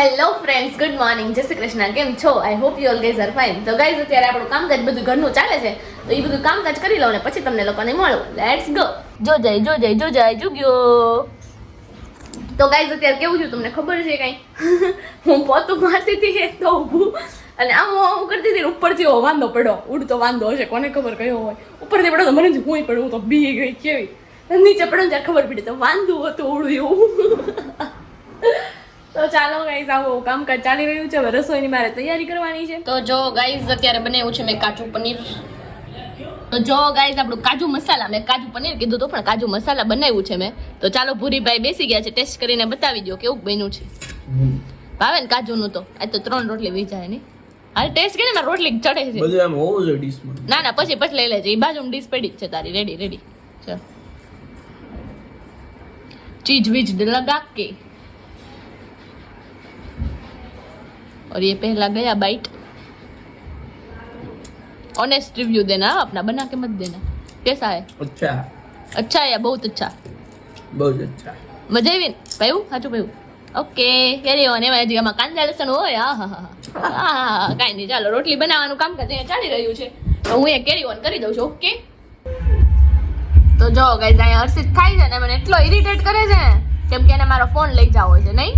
Hello friends good morning જય શ્રી કૃષ્ણ. કેમ છો? I hope you all guys are fine તો ગાઈઝ અત્યારે આપણું કામકાજ બધું ઘરનું ચાલે છે. તો એ બધું કામકાજ કરી લઉં ને પછી તમને લોકોને મળું. લેટ્સ ગો જો જાય જો જાય જો જાય જુગ્યો ગયો. તો ગાઈઝ અત્યારે કેવું થયું તમને ખબર છે કાંઈ? હું પોતું મારતી તો ઊભું. અને આમ આમ કરતી હતી ઉપરથી એવો વાંધો પડ્યો. ઉડતો વાંધો હશે, કોને ખબર કયો હોય. ઉપરથી પડ્યો તો મને હું પડ્યું. હું તો બી ગઈ કેવી. નીચે પડ્યો ત્યારે ખબર પડી તો વાંધું હતું ઉડું એવું તો ચાલો ગાઈઝ આવો કામ ચાલી રહ્યું છે રસોઈની મારે તૈયારી કરવાની છે. તો જો ગાઈઝ અત્યારે બનાવ્યું છે મેં કાચું પનીર. તો જો ગાઈઝ આપણું કાજુ મસાલા મેં કાજુ પનીર કીધું હતું પણ કાજુ મસાલા બનાવ્યું છે મેં. તો ચાલો ભૂરીભાઈ બેસી ગયા છે ટેસ્ટ કરીને બતાવી દો કેવું બન્યું છે. ભાવે ને કાજુનું તો? આજ તો ત્રણ રોટલી વેચાય નહીં હાલ ટેસ્ટ કરીને મારે રોટલી ચડે છે. ના ના પછી પછી લઈ લેજે. એ બાજુમાં ડીશ પડી છે તારી. રેડી રેડી ચાલ. ચીજ વીજ લગાકે. और ये पहला गया बाइट ऑनेस्ट रिव्यू देना हाँ, अपना बना के मत देना कैसा है અચ્છા अच्छा है या बहुत अच्छा બહુ જ અચ્છા મજા આવી ને ભાઈ સાચું ભાઈ ઓકે કેરી ઓન એમાં હજી આમાં કાંદા લસણ હોય હા હા હા હા કાંઈ નહીં ચાલો રોટલી બનાવવાનું કામ અહીંયા ચાલી રહ્યું છે તો હું એ કેરી ઓન કરી દઉં છું ઓકે તો જો ગાઈઝ અહીંયા હર્ષિત ખાય છે ને મને એટલો ઇરિટેટ કરે છે ને કેમ કે એને મારો ફોન લઈ જાવો છે નહીં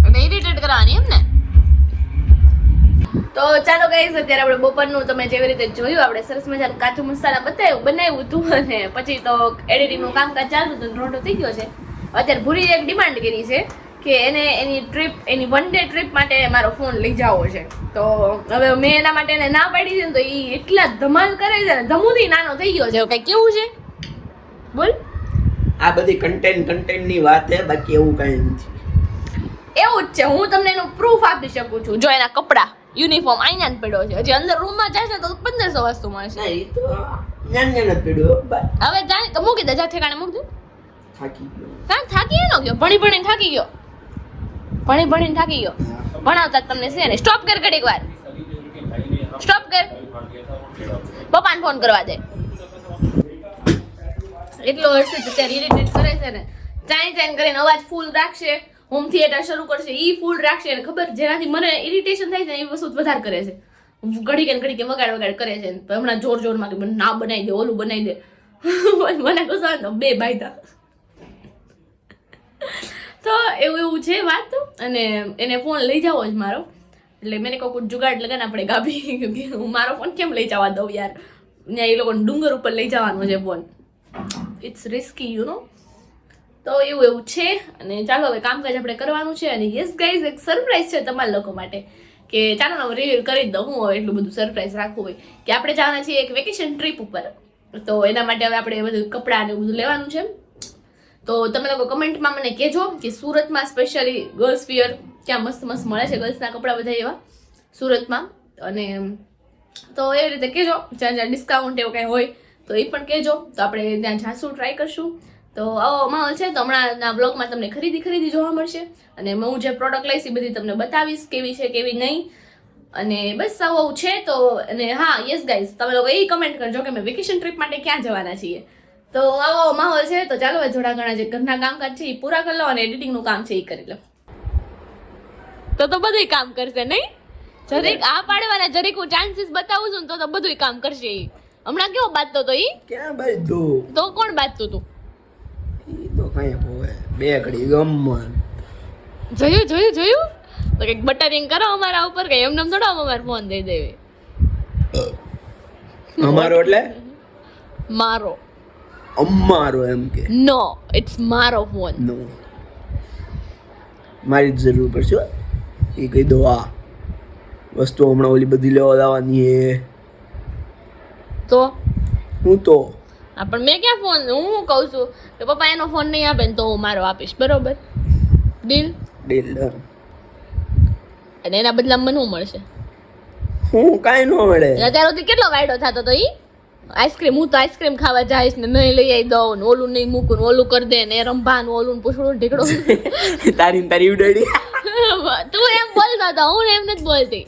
એટલે ઇરિટેટ કરવાની એમ ને તો ચાલો ગાઈઝ અત્યારે આપણે બપોરનું તમે જેવી રીતે જોયું આપણે સરસ મજાનું કાચું મસાલા બતાવ્યું બનાવ્યું હતું અને પછી તો એડિટિંગનું કામકાજ ચાલતું હતું રોટો થઈ ગયો છે. અત્યારે ભૂરી એક ડિમાન્ડ કરી છે કે એને એની ટ્રીપ એની વન ડે ટ્રીપ માટે મારો ફોન લઈ જાવો છે. તો હવે મેં એના માટે એને ના પાડી છે ને તો એ એટલા ધમાલ કરે છે ને ધમુથી નાનો થઈ ગયો છે. કઈ કેવું છે? બોલ. આ બધી કન્ટેન્ટ કન્ટેન્ટની વાત છે બાકી એવું કઈ નથી. એવું જ છે હું તમને એનું પ્રૂફ આપી શકું છું. જો એના કપડા. યુનિફોર્મ આઈના પડ્યો છે. હજી અંદર રૂમમાં જાય છે તો પંદરસો વસ્તુ મળશે. ના જ હવે જાય તો મૂકી દે જા ઠેકાણે મૂકજો થાકી ગયો. કાં થાકી એનો ગયો? ભણી ભણીને થાકી ગયો? ભણી ભણીને થાકી ગયો? ભણાવતા જ તમને છે ને. સ્ટોપ કર ઘડીક વાર. સ્ટોપ કર. પપ્પાને ફોન કરવા દે. એટલો હર્ષિત અત્યારે ઇરિટેટ કરે છે ને. ચાઈ ચાઈ કરીને અવાજ ફૂલ રાખશે. હોમ થિયેટર શરૂ કરશે. ઈ ફૂલ રાખશે અને ખબર, જેનાથી મને ઇરિટેશન થાય છે એ વસ્તુ વધારે કરે છે. ઘડીકે ને ઘડીકે વગાડ વગાડ કરે છે. હમણાં જોર જોરમાં કે ના બનાવી દે, ઓલું બનાવી દે. મને ગુસ્સો બે ભાઈ તો એવું એવું છે વાત. અને એને ફોન લઈ જાવો જ મારો. એટલે મેં કોઈ જુગાડ લગાના પડે ગાભી. કે હું મારો ફોન કેમ લઈ જવા દઉં યાર? ત્યાં એ લોકોને ડુંગર ઉપર લઈ જવાનો છે phone it's risky you know તો એવું એવું છે. અને ચાલો હવે કામકાજ આપણે કરવાનું છે. અને યસ ગાઈઝ એક સરપ્રાઈઝ છે તમારા લોકો માટે. કે ચાલો હું રિવીલ કરી દઉં હું હવે એટલું બધું સરપ્રાઈઝ રાખવું હોય. કે આપણે જવાના છીએ એક વેકેશન ટ્રીપ ઉપર. તો એના માટે હવે આપણે બધું કપડાં ને બધું લેવાનું છે. તો તમે લોકો કમેન્ટમાં મને કહેજો કે સુરતમાં સ્પેશિયલી ગર્લ્સ વિયર ક્યાં મસ્ત મસ્ત મળે છે ગર્લ્સના કપડાં બધા એવા. સુરતમાં. અને તો એવી રીતે કહેજો. જ્યાં જ્યાં ડિસ્કાઉન્ટ એવું કાંઈ હોય તો એ પણ કહેજો. તો આપણે ત્યાં જાશું ટ્રાય કરશું. તો આવો માહોલ છે તો હમણાંના બ્લોગમાં તમને ખરીદી ખરીદી જોવા મળશે. અને હું જે પ્રોડક્ટ લઈશ એ બધી તમને બતાવીશ કેવી છે કેવી નહીં. અને બસ આવું છે તો અને હા યસ ગાઈઝ તમે લોકો એ કમેન્ટ કરજો કે અમે વેકેશન ટ્રીપ માટે ક્યાં જવાના છીએ. તો આવો માહોલ છે તો ચાલો જોડા ઘણા જે ઘરના કામકાજ છે એ પૂરા કરી લો અને એડિટિંગનું કામ છે એ કરી લો. તો તો બધું કામ કરશે નહીં? જરીક આ પાડવાના જરીક હું ચાન્સીસ બતાવું છું તો તો બધું કામ કરશે એ. હમણાં કેવો બાજતો તો ઈ? ક્યાં બાજતો તો કોણ બાજતું તો? કઈ હોવે બે ઘડી ગમન. જોયું જોયું જોયું? તો કંઈક બટરિંગ કરો અમારા ઉપર કે એમને એમ થોડો અમારે ફોન દઈ દેવી. અમારો એટલે? મારો. અમારો એમ કે? નો ઇટ્સ મારો ફોન. નો મારી જ જરૂર પડશે. એ કહી દો આ વસ્તુ હમણાં ઓલી બધી લેવા લાવવાની એ તો? હું તો પણ મેં ક્યાં ફોન હું કહું છું કે પપ્પા એનો ફોન નહીં આપે ને તો હું મારો આપીશ બરોબર? ડીલ ડીલ અને એના બદલામાં મને શું મળશે? હું કાંઈ ન મળે. અત્યારે સુધી કેટલો વાયડો થતો તો ઈ? આઈસ્ક્રીમ હું તો આઈસ્ક્રીમ ખાવા જઈશ ને નહીં લઈ આવી દઉં ને ઓલું નહીં મૂકું ઓલું કરી દે ને રંભાનું ઓલું પૂછડું ઢીકડો ઢીકડું. તારી તારી ઉડાડી. તું એમ બોલતો હતો હું એમ નથી બોલતી.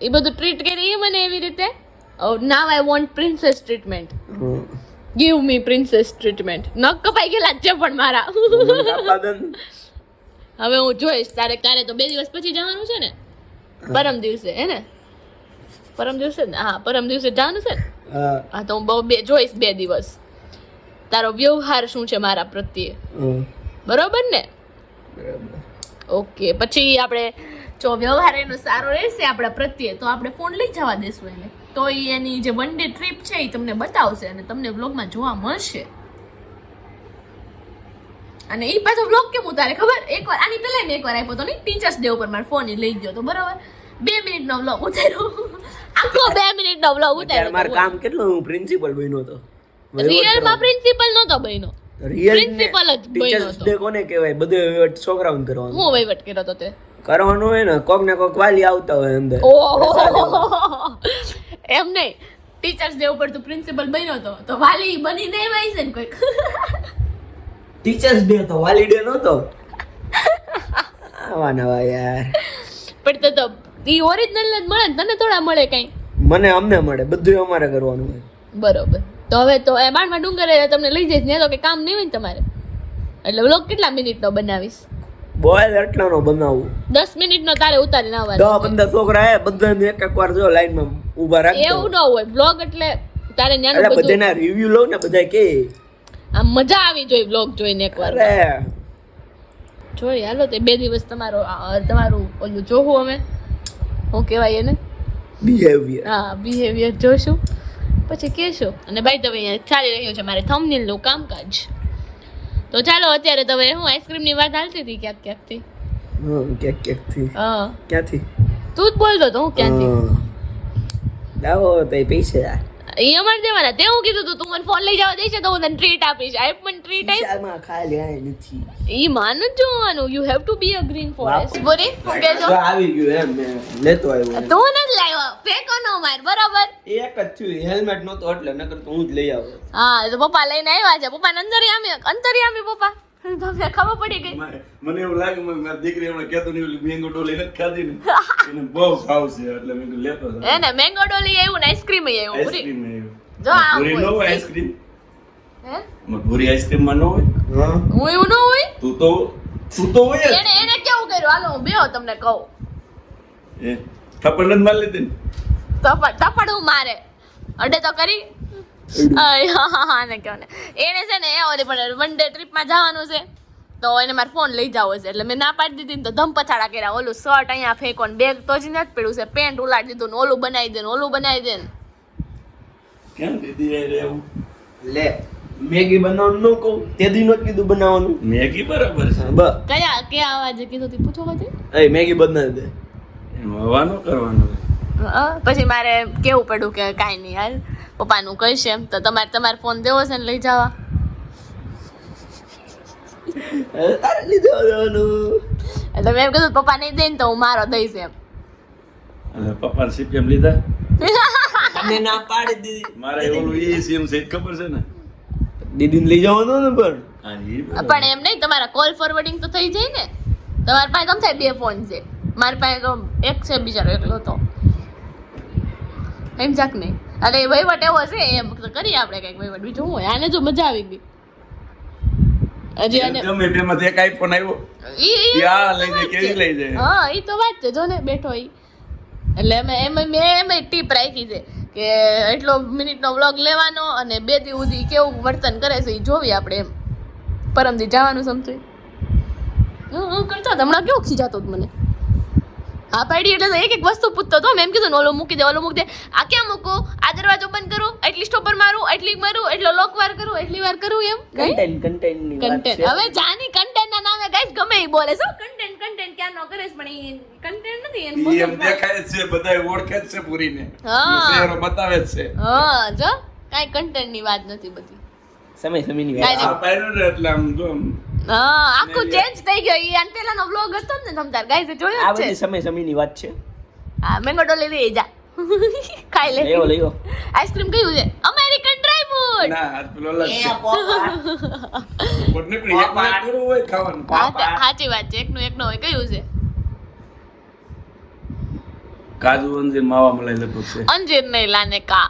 એ બધું ટ્રીટ કરી મને એવી રીતે? Now I want princess treatment. Give me princess treatment નખ કપાઈ ગયેલા જ છે પણ મારા. હવે હું જોઈશ તારે કાલે તો બે દિવસ પછી જવાનું છે ને? પરમ દિવસે હે ને? પરમ દિવસે ને હા પરમ દિવસે જવાનું છે ને? હા. તો હું બહુ બે જોઈશ બે દિવસ. તારો વ્યવહાર શું છે મારા પ્રત્યે? બરોબર ને? બરાબર. ઓકે પછી આપણે જો વ્યવહાર એનો સારો રહેશે આપણા પ્રત્યે તો આપણે ફોન લઈ જવા દેશું એને. તો એ એની જે વન ડે ટ્રીપ છે એ તમને બતાવશે અને તમને વ્લોગમાં જોવા મળશે. અને એ પાછો વ્લોગ કેમ ઉતારે ખબર? એકવાર આની પહેલાં મેં એકવાર આપ્યો તો ને ટીચર્સ ડે ઉપર મારો ફોન લઈ ગયો તો બરાબર? બે મિનિટનો વ્લોગ ઉતાર્યો. આખો બે મિનિટનો વ્લોગ ઉતાર્યો મારું કામ કેટલું? હું પ્રિન્સિપલ બન્યો હતો રિયલમાં પ્રિન્સિપલ નહોતો બન્યો. રિયલ પ્રિન્સિપલ જ ટીચર્સ ડે કોને કહેવાય? બધે વહીવટ છોકરાઓને કરવાનું. હું વહીવટ કર્યો તો તે. કરવાનું હોય ને કોક ને કોક વાલી આવતા હોય અંદર. ઓહો. એમ નહીં. ટીચર્સ ડે ઉપર તું પ્રિન્સિપલ બન્યો તો તો વાલી બની નહીં આવી છે ને કોઈક. ટીચર્સ ડે તો વાલી ડે નહોતો. આવા નવા યાર. પણ તો તો ઈ ઓરિજિનલ જ મળે ને તને થોડા મળે કઈ. મને અમને મળે બધું અમારે કરવાનું હોય. બરોબર. તો હવે તો એ બાણમાં ડુંગરે તમને લઈ જઈશ ને તો કે કામ નહીં હોય ને તમારે. એટલે બ્લોગ કેટલા મિનિટનો બનાવીશ? બોય એટલાનો બનાવું. દસ મિનિટનો તારે ઉતારીને દસ આવવાનો પંદર છોકરા હે બધાને એક એક વાર જો લાઈનમાં ઊભા રાખ એવું ન હોય બ્લોગ એટલે તારે ન્યાનું બધું બધાના રિવ્યુ લઉં ને બધા કે. આ મજા આવી જોઈ બ્લોગ જોઈને એકવાર અરે. જોઈ હાલો તે બે દિવસ તમારો તમારું ઓલું જોવું અમે. શું કહેવાય એને? બિહેવિયર હા બિહેવિયર જોશું. પછી કહેશું. અને બાય ધ વે ચાલી રહ્યું છે મારે થંબનેલનું કામકાજ. તો ચાલો અત્યારે તમે હું આઈસ્ક્રીમની વાત હાલતી હતી ક્યાંક ક્યાંકથી. ક્યાંક ક્યાંકથી હા. ક્યાંથી? તું જ બોલતો તો હું ક્યાંથી? દાવો લાવો તો પૈસા. એ અમારે દેવાના તે હું કીધું તું તું મને ફોન લઈ જવા દઈશ તો હું તને ટ્રીટ આપીશ. આઈ પણ ટ્રીટ આઈ પૈસામાં ખાલી નથી. ઈ માન જ જોવાનું. You have to be a green forest બોરી હું કહેજો. જો આવી ગયું એમ મેં લેતો આવ્યો તું ન લાવ્યો. ફેંકો નો માર બરાબર? એક જ છું હેલ્મેટ નહોતો એટલે નકર તો હું જ લઈ આવ્યો હા તો પપ્પા લઈને આવ્યા છે. પપ્પા અંતરિયામી અંતરિયામી પપ્પા. તમને ખબર પડી ગઈ? મને એવું લાગે મને મારી દીકરી એમણે કહેતો નહીં ઓલી મેંગો ડોલી નથી ખાધી ને. એને બહુ ભાવ છે એટલે મેં લેતો હતો એને મેંગો ડોલી એવું ને આઈસ્ક્રીમ આવ્યું પૂરી? આઈસ્ક્રીમ એવું જો આ પૂરી ન આઈસ્ક્રીમ હે? મને પૂરી આઈસ્ક્રીમમાં નો હોય? હા. હું એવું નો હોય? તું તો તું તો હોય એને એને કેવું કર્યું? હાલો હું બેહો તમને કહું. એ થપ્પડ નથી મારી લીધી ને? થપ્પડ થપ્પડ હું મારે? અડે તો કરી. અય, હા હા હા ને. એને છે ને એ ઓલી પણ વન ડે ટ્રીપમાં જવાનું છે તો એને મારે ફોન લઈ જવો છે એટલે મેં ના પાડી દીધી ને તો ધમ પછાડા કર્યા. ઓલું શર્ટ અહીંયા ફેંકો ને બેગ તો જ નથી પડ્યું છે પેન્ટ ઉલાડી દીધું ને ઓલું બનાવી દે ને ઓલું બનાવી દે ને. કેમ દીધી એ રહેવું? લે મેગી બનાવવાનું ન કહું તે દી નહોતું કીધું બનાવવાનું. મેગી બરાબર છે. બ. કયા કયા અવાજ કીધું તી? પૂછો કદી એ મેગી બનાવી દે. એમ હવાનો કરવાનો. કરવાનું પછી મારે કેવું પડ્યું કે કાંઈ નહીં હાલ. પપ્પાનું કહીશ એમ તો તમારે તમારે ફોન દેવો છે ને લઈ જવા. એટલે મેં કીધું પપ્પા નહીં દે ને તો હું મારો દઈશ એમ. પપ્પા સીપીએમ લીધા? તમે ના પાડી દીધી. મારે ઓલું એ સીએમ છે ખબર છે ને? દીદીને લઈ જવાનું ને પણ. એમ નહીં તમારા કોલ ફોરવર્ડિંગ તો થઈ જાય ને. તમારી પાસે ગમ થાય બે ફોન છે. મારી પાસે એક છે બિચારો એકલો તો. એમ જાક નહીં. એ વહીવટ એવો છે એમ કરીએ આપણે કંઈક વહીવટ. બીજું હું આને જો મજા આવી ગઈ. હજી આને ગમે તેમાંથી એક આઈફોન આવ્યો. ઈ- ઈ ઈ આ લઈ જાય કેવી લઈ જાય? હા ઈ તો વાત છે જો ને બેઠો ઈ. એટલે અમે એમ મેં એમ ટીપ રાખી છે કે એટલો મિનિટનો વ્લોગ લેવાનો અને બે દી સુધી કેવું વર્તન કરે છે એ જોવી આપણે એમ. પરમદી જવાનું સમથું? હું હું કરતો હમણાં કેવું ખીજાતો મને? હા પાડી એટલે એક એક વસ્તુ પૂછતો હતો. મેં એમ કીધું ઓલો મૂકી દે ઓલો મૂકી દે. આ ક્યાં મૂકો? આ દરવાજો બંધ કરું? એટલી સ્ટોપર મારું? એટલી મારું? એટલો લોક વાર કરું? એટલી વાર કરું એમ? કઈ? કન્ટેન્ટ કન્ટેન્ટની કન્ટેન્ટ હવે જાની કન્ટેન્ટ ના નામે ગાઈસ ગમે એ બોલે શું કન્ટેન્ટ કન્ટેન્ટ ક્યાં નો કરે પણ એ કન્ટેન્ટ નથી એમ દેખાય છે બધાય ઓળખે છે પૂરીને. હા. શેરો બતાવે છે. હા જો. કાઈ કન્ટેન્ટની વાત નથી બધી. સમય સમયની વાત આ પહેલું એટલે આમ જો આખું ચેન્જ થઈ ગયો. ઈ આન પેલાનો વ્લોગ હતો ને તમતાર ગાઈસ જોયો આ બધી સમય સમયની વાત છે. હા મેંગો ડોલી લઈ જા. ખાઈ લે. લેવો લેવો. આઈસ્ક્રીમ કયું છે? અમેરિકન ડ્રાય ફ્રૂટ ના હાથ પેલો લસ છે. પોટ નીકળી એક વાર પૂરું હોય ખાવાનું. સાચી વાત છે. એકનું એકનું હોય. કયું છે? કાજુ અંજીર માવા મલાઈ લગભગ છે. અંજીર નહીં લાને કા.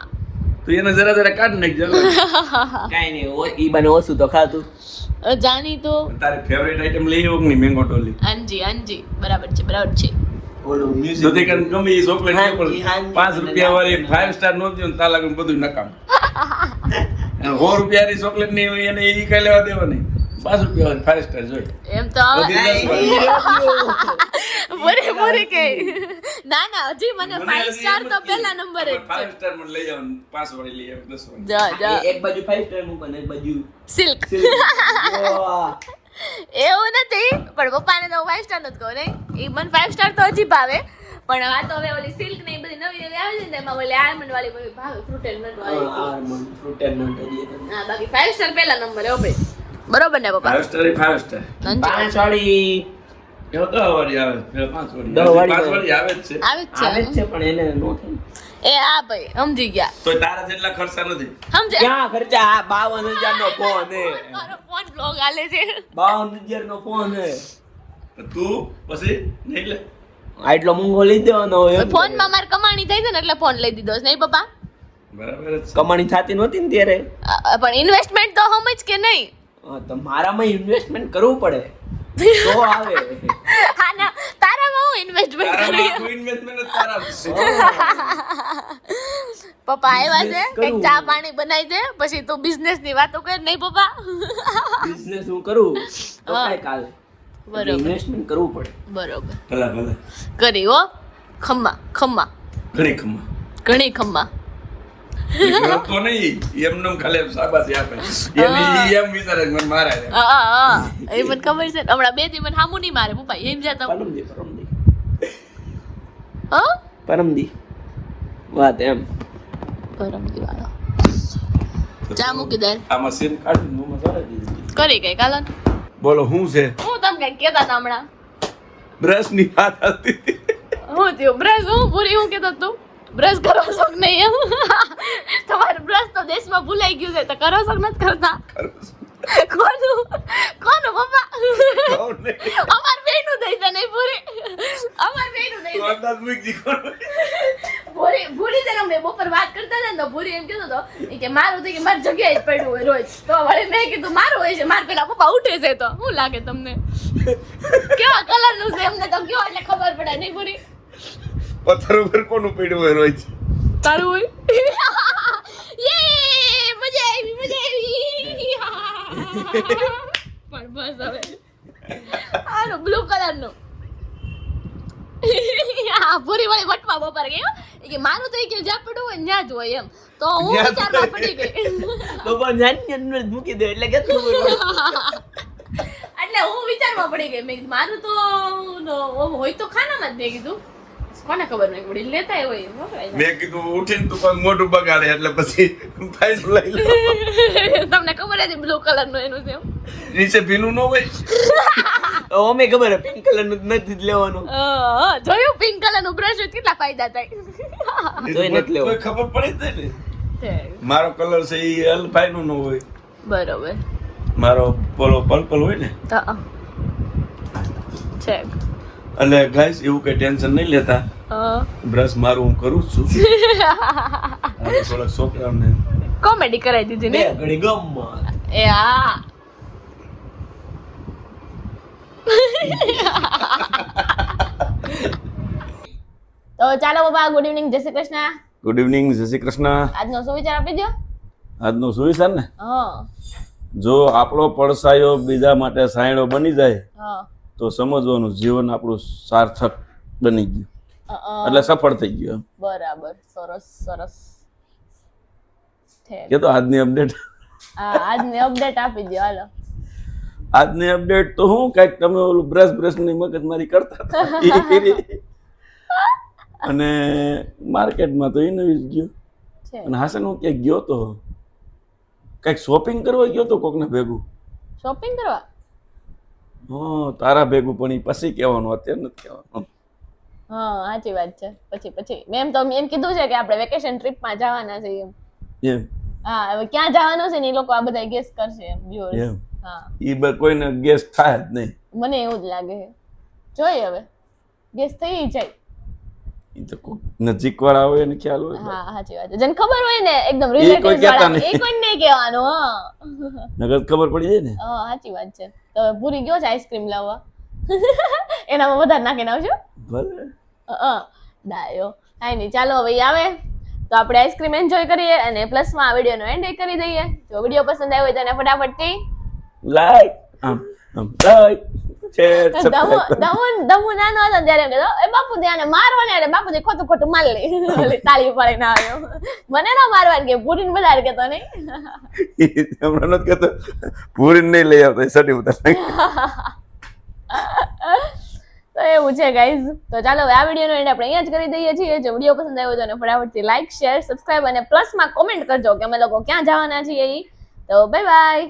તો એને જરા જરા કાઢ નાખજે. કાઈ નહીં ઈ બને ઓછું તો ખાતું જાની તો? તારી ફેવરેટ આઈટમ લઈ આવો ની નહીં મેંગો ટોલી હાંજી હાંજી બરાબર છે બરાબર છે. ઓલું મ્યુઝિક ગમે ચોકલેટ હા, પણ હા, પાંચ રૂપિયા વાળી ફાઈવ સ્ટાર નો દો ને તાલા બધું નકામ. અને રૂપિયા ની ચોકલેટની હોય એને એ કઈ લેવા દેવા નહીં. પાંચ રૂપિયા ફાઈવ સ્ટાર જોઈ એમ તો બધી દસ વાળી. બોરે બોરે કે ના ના હજી મને ફાઈવ સ્ટાર તો પહેલા નંબર જ ફાઈવ સ્ટાર મને લઈ જાવ પાંચ વાળી લઈ આવો દસ વાળી. જા જા. એક બાજુ ફાઈવ સ્ટાર મૂકો ને એક બાજુ સિલ્ક એવું નથી પણ પપ્પાને તો ફાઈવ સ્ટાર નથી કહું નહીં. એ મને ફાઈવ સ્ટાર તો હજી ભાવે. પણ આ તો હવે ઓલી સિલ્ક ને બધી નવી નવી આવે છે ને એમાં ઓલી આલમંડ વાળી ભાવે ફ્રૂટેડ નટ વાળી. ફ્રૂટ એન્ડ નટ હા બાકી ફાઈવ સ્ટાર પહેલા નંબર હો ભાઈ. બરોબર ને પપ્પા? ફાઈવ સ્ટાર એ ફાઈવ સ્ટાર પાંચ વાળી. એવો દસ વાળી આવે. પેલા પાંચ વાળી. દસ વાળી પાંચ આવે. વાળી આવે જ છે. આવે જ આવે જ છે છે પણ એને નો થાય. એ હા ભાઈ સમજી ગયા. તો તારા જેટલા ખર્ચા નથી. સમજ્યા? ક્યાં ખર્ચા? આ બાવન હજાર નો ફોન મારો ફોન બ્લોગ આલે છે. બાવન હજાર નો ફોન તું પછી નહીં લે. આ એટલો લઈ દેવાનો ફોનમાં મારે કમાણી થઈ છે ને એટલે ફોન લઈ દીધો નહીં પપ્પા? બરાબર કમાણી થતી નહોતી ને ત્યારે. પણ ઇન્વેસ્ટમેન્ટ તો સમજ કે નહીં? હા, તો મારામાં ઇન્વેસ્ટમેન્ટ કરવું પડે. તો આવે. હા ના તારામાં હું ઇન્વેસ્ટમેન્ટ કરું તારામાં છે. પપ્પા આવ્યા છે કંઈક ચા પાણી બનાવી દે પછી તું બિઝનેસની વાતો કર નહીં પપ્પા? બિઝનેસ હું કરું? તો. કાંઈ બરોબર. ઇન્વેસ્ટમેન્ટ કરવું પડે. બરોબર. ભલા ભલા. કરી હો ખમ્મા ખમ્મા. ઘણી ખમ્મા. ઘણી ખમ્મા. તો નહીં એમને ખાલી શાબાશી આપે. એને એમ વિચારે મને મારે. હા હા હા. એ મને ખબર છે. હમણાં બે દી મને હામું નહીં મારે પપ્પા. એમ જતા પરમદી પરમદી. હા? પરમદી. વાત એમ. પરમદી વાળો. ચા મૂકી દે. આમાં સીન કાઢી નું ચાલે દીધી. કરી ગઈ કાલન બોલો શું છે? હું તમને કઈ કેતા હતા હમણાં. બ્રશની વાત આવતી હતી. હું થયું? બ્રશ હું પૂરી? હું કેતો તું? બ્રશ કરો છો કે નહીં એમ. તમારે બ્રશ તો દેશમાં ભૂલાઈ ગયું છે તો કરો છો નથી કરતા. કોનું? કોનું પપ્પા. અમાર બેનું દઈ છે નહીં પૂરી અમાર બેનું દઈ છે. અંદાજ મૂકી ભૂરી ભૂરી છે ને બપોર વાત કરતા હતા ને તો ભૂરી એમ કીધું તો કે મારું તો કે મારી જગ્યાએ જ પડ્યું હોય રોજ. તો વળી મેં કીધું મારું હોય છે માર પેલા પપ્પા ઉઠે છે તો. શું લાગે તમને? કેવા કલરનું છે એમને તો કયો એટલે ખબર પડે નહીં પૂરી પથ્થર ઉપર કોનું પડ્યું હોય છે તારું હોય? યે મજા આવી મજા આવી. પણ બસ હવે. આનો બ્લુ કલર નો. હા પૂરી વાળી વટમાં બપોર ગયો કે મારું તો કે જ્યાં પડ્યું હોય ત્યાં જ હોય એમ. તો હું વિચારમાં પડી. ગઈ. તો પણ જાની અંદર જ મૂકી દે એટલે કેટલું એટલે હું વિચારમાં પડી ગઈ. મેં કીધું, મારું તો હોય તો ખાનામાં જ મેં કીધું. કોને ખબર? નહીં વડીલ લેતા હોય મેં કીધું ઉઠીને તું કોઈ મોઢું બગાડે એટલે પછી ફાઈલ લઈ લો. તમને ખબર હતી બ્લુ કલરનું એનું છે નીચે ભીનું ન હોય? અમે ખબર પિંક કલરનું નથી જ લેવાનું. જોયું? પિંક કલરનું બ્રશ કેટલા ફાયદા થાય? જોઈ નથી લેવું. કોઈ ખબર પડી જ ને. મારો કલર છે એ અલ્ફાઈ નું ન હોય. બરોબર. મારો પોલો પર્પલ હોય ને. હા. છે. એટલે ગાઈસ એવું કઈ ટેન્શન નહીં લેતા. બ્રશ મારું હું કરું છું. થોડાક છોકરાઓને કોમેડી કરાવી દીધી ને? ઘડી ગમ એ હા. તો ચાલો બાબા ગુડ ઇવનિંગ જય શ્રી કૃષ્ણ. ગુડ ઇવનિંગ જય શ્રી કૃષ્ણ. આજનો સુવિચાર આપી દો આજનું સુવિચાર ને? હા. જો આપણો પડસાયો બીજા માટે સાયણો બની જાય હા. તો સમજવાનું જીવન આપણું સાર્થક બની ગયું. એટલે સફળ થઈ ગયું બરાબર. સરસ સરસ. કે તો આજની અપડેટ? આજની અપડેટ આપી દો હાલો. આજની અપડેટ તો હું કંઈક તમે ઓલું બ્રશ બ્રશની મગજમારી કરતા અને માર્કેટમાં તો એને ગયો. અને હાસન હું ક્યાંક ગયો તો કંઈક શોપિંગ કરવા ગયો તો કોકને ભેગું? શોપિંગ કરવા? હા તારા ભેગું પણ એ પછી કહેવાનું અત્યારે નથી કહેવાનું. હા સાચી વાત છે. પછી પછી. મેં એમ તો એમ કીધું છે કે આપણે વેકેશન ટ્રીપમાં જવાના છે એમ. એમ. હા હવે ક્યાં જવાનું છે ને એ લોકો આ બધા ગેસ કરશે એમ viewers. હા. ઈ બ- કોઈને ગેસ થાય જ નહીં. મને એવું જ લાગે છે. જોઈએ હવે. ગેસ થઈ જાય. તો નજીક વાળા હોય એને ખ્યાલ હોય હા સાચી વાત છે. જેને ખબર હોય ને એકદમ રિલેટિવ વાળા. એ કોઈ નહીં કહેવાનું હા. નગર ખબર પડી જાય ને. હા સાચી વાત છે. તો પૂરી ગયો છે આઈસ્ક્રીમ લાવવા. એનામાં વધારે નાખીને આવજો. ભલે. હા ડાયો કાંઈ નહીં ચાલો હવે આવે. તો આપણે આઈસ્ક્રીમ એન્જોય કરીએ અને પ્લસમાં આ વિડીયોનો એન્ડ કરી દઈએ. જો વીડિયો પસંદ આવ્યો હોય તો એને ફટાફટથી લાઈક લાઈક શેર દમુ સબસ્ક્રાઇબ દમુ દમુ નાનો હતો ત્યારે એમ કહેતો એ મારવા ને ખોટું ખોટું માર લે. ઓલી તાળી પાડીને આવ્યો. મને ના મારવાનું કે પૂરીને બધા કહેતો નહીં. હમણાં નથી કહેતો પૂરી નહીં લઈ આવતા સટી ઉતાર. તો એવું છે ગાઈઝ તો ચાલો હવે આ વિડીયોનો એન્ડ આપણે અહીંયા જ કરી દઈએ છીએ. જો વીડિયો પસંદ આવ્યો તો એને ફટાફટથી લાઈક શેર સબસ્ક્રાઇબ અને પ્લસમાં કોમેન્ટ કરજો કે અમે લોકો ક્યાં જવાના છીએ તો બાય બાય